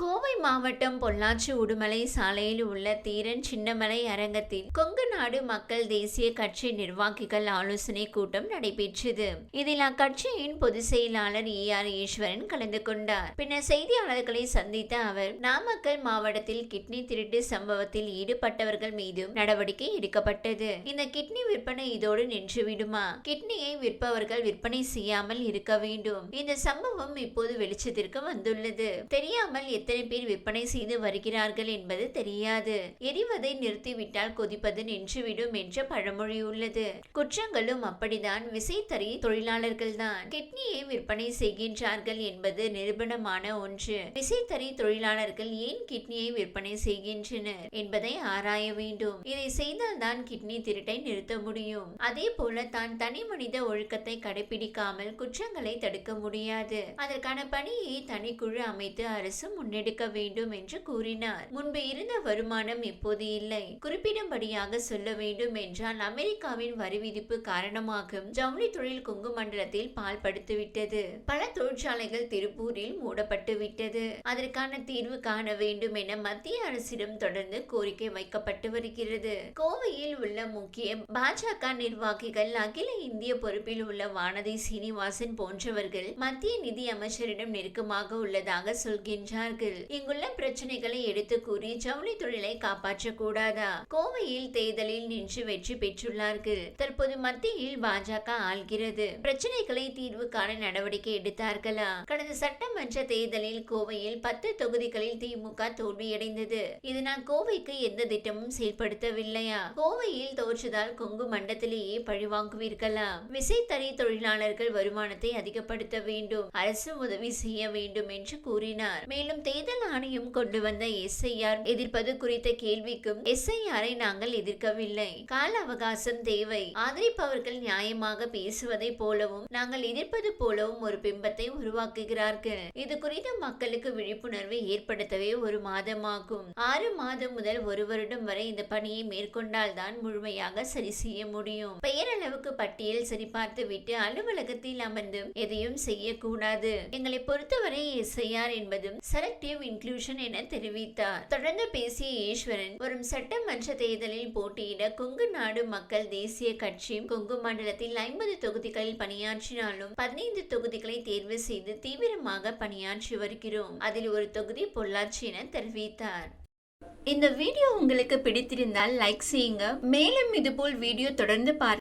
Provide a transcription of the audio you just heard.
கோவை மாவட்டம் பொள்ளாச்சி உடுமலை சாலையில் உள்ள தீரன் சின்னமலை அரங்கத்தில் கொங்கு நாடு மக்கள் தேசிய கட்சி நிர்வாகிகள் ஆலோசனை கூட்டம் நடைபெற்றது. இதில் அக்கட்சியின் பொதுச் செயலாளர் ஈ ஆர் ஈஸ்வரன் கலந்து கொண்டார். பின்னர் செய்தியாளர்களை சந்தித்த அவர் நாமக்கல் மாவட்டத்தில் கிட்னி திருட்டு சம்பவத்தில் ஈடுபட்டவர்கள் மீதும் நடவடிக்கை எடுக்கப்பட்டது. இந்த கிட்னி விற்பனை இதோடு நின்றுவிடுமா? கிட்னியை விற்பவர்கள் விற்பனை செய்யாமல் இருக்க வேண்டும். இந்த சம்பவம் இப்போது வெளிச்சத்திற்கு வந்துள்ளது. தெரியாமல் எத்தனை பேர் விற்பனை செய்து வருகிறார்கள் என்பது தெரியாது. எரிவதை நிறுத்திவிட்டால் கொதிப்பது நின்றுவிடும் என்ற பழமொழி உள்ளது. குற்றங்களும் அப்படிதான் விசைத்தறி தொழிலாளர்கள் தான் கிட்னியை விற்பனை செய்கின்றார்கள் என்பது நிரூபணமான ஒன்று. விசைத்தறி தொழிலாளர்கள் ஏன் கிட்னியை விற்பனை செய்கின்றனர் என்பதை ஆராய வேண்டும். இதை செய்தால்தான் கிட்னி திருட்டை நிறுத்த முடியும். அதே போல தான் தனி மனித ஒழுக்கத்தை கடைபிடிக்காமல் குற்றங்களை தடுக்க முடியாது. அதற்கான பணியை தனிக்குழு அமைத்து அரசு முன் முன்னெடுக்க வேண்டும் என்று கூறினார். முன்பு இருந்த வருமானம் இப்போது இல்லை. குறிப்பிடும்படியாக சொல்ல வேண்டும் என்றால் அமெரிக்காவின் வரி விதிப்பு காரணமாக ஜவுளி தொழில் கொங்கு மண்டலத்தில் பால் படுத்துவிட்டது. பல தொழிற்சாலைகள் திருப்பூரில் மூடப்பட்டு விட்டது. அதற்கான தீர்வு காண வேண்டும் என மத்திய அரசிடம் தொடர்ந்து கோரிக்கை வைக்கப்பட்டு வருகிறது. கோவையில் உள்ள முக்கிய பாஜக நிர்வாகிகள் அகில இந்திய பொறுப்பில் உள்ள வானதி சீனிவாசன் போன்றவர்கள் மத்திய நிதி அமைச்சரிடம் நெருக்கமாக உள்ளதாக சொல்கின்றார்கள். இங்குள்ள பிரச்சனைகளை எடுத்து கூறி ஜவுளி தொழிலை காப்பாற்றக்கூடாதா? கோவையில் தேர்தலில் நின்று வெற்றி பெற்றுள்ளார்கள். தற்போது மத்தியில் பாஜக ஆள்கிறது. பிரச்சனைகளை தீர்வு காண நடவடிக்கை எடுத்தார்களா? கடந்த சட்டமன்ற தேர்தலில் கோவையில் பத்து தொகுதிகளில் திமுக தோல்வியடைந்தது. இதனால் கோவைக்கு எந்த திட்டமும் செயல்படுத்தவில்லையா? கோவையில் தோற்றதால் கொங்கு மண்டலத்திலேயே பழிவாங்குவீர்களா விசைத்தறி தொழிலாளர்கள் வருமானத்தை அதிகப்படுத்த வேண்டும். அரசு உதவி செய்ய வேண்டும் என்று கூறினார். மேலும் தேர்தல் ஆணையம் கொண்டு வந்த எஸ்ஐஆர் எதிர்ப்பது குறித்த கேள்விக்கும் எஸ்ஐஆரை நாங்கள் எதிர்க்கவில்லை. கால அவகாசம் தேவை. ஆதரிப்பவர்கள் நியாயமாக பேசுவதை போலவும் நாங்கள் எதிர்ப்பது போலவும் ஒரு பிம்பத்தை உருவாக்குகிறார்கள். இது குறித்து மக்களுக்கு விழிப்புணர்வை ஏற்படுத்தவே ஒரு மாதமாகும். ஆறு மாதம் முதல் ஒரு வருடம் வரை இந்த பணியை மேற்கொண்டால் தான் முழுமையாக சரி செய்ய முடியும். பெயரளவுக்கு பட்டியல் சரிபார்த்து விட்டு அலுவலகத்தில் அமர்ந்து எதையும் செய்யக்கூடாது. எங்களை பொறுத்தவரை எஸ்ஐஆர் என்பதும் சரத் செலக்டிவ் இன்க்ளூஷன் என தெரிவித்தார். தொடர்ந்து பேசிய ஈஸ்வரன் வரும் சட்டமன்ற தேர்தலில் போட்டியிட கொங்கு நாடு மக்கள் தேசிய கட்சி கொங்கு மண்டலத்தில் ஐம்பது தொகுதிகளில் பணியாற்றினாலும் பதினைந்து தொகுதிகளை தேர்வு செய்து தீவிரமாக பணியாற்றி வருகிறோம். அதில் ஒரு தொகுதி பொள்ளாச்சி என தெரிவித்தார். இந்த வீடியோ உங்களுக்கு பிடித்திருந்தால் லைக் செய்யுங்க. மேலும் இதுபோல் வீடியோ தொடர்ந்து பார்க்க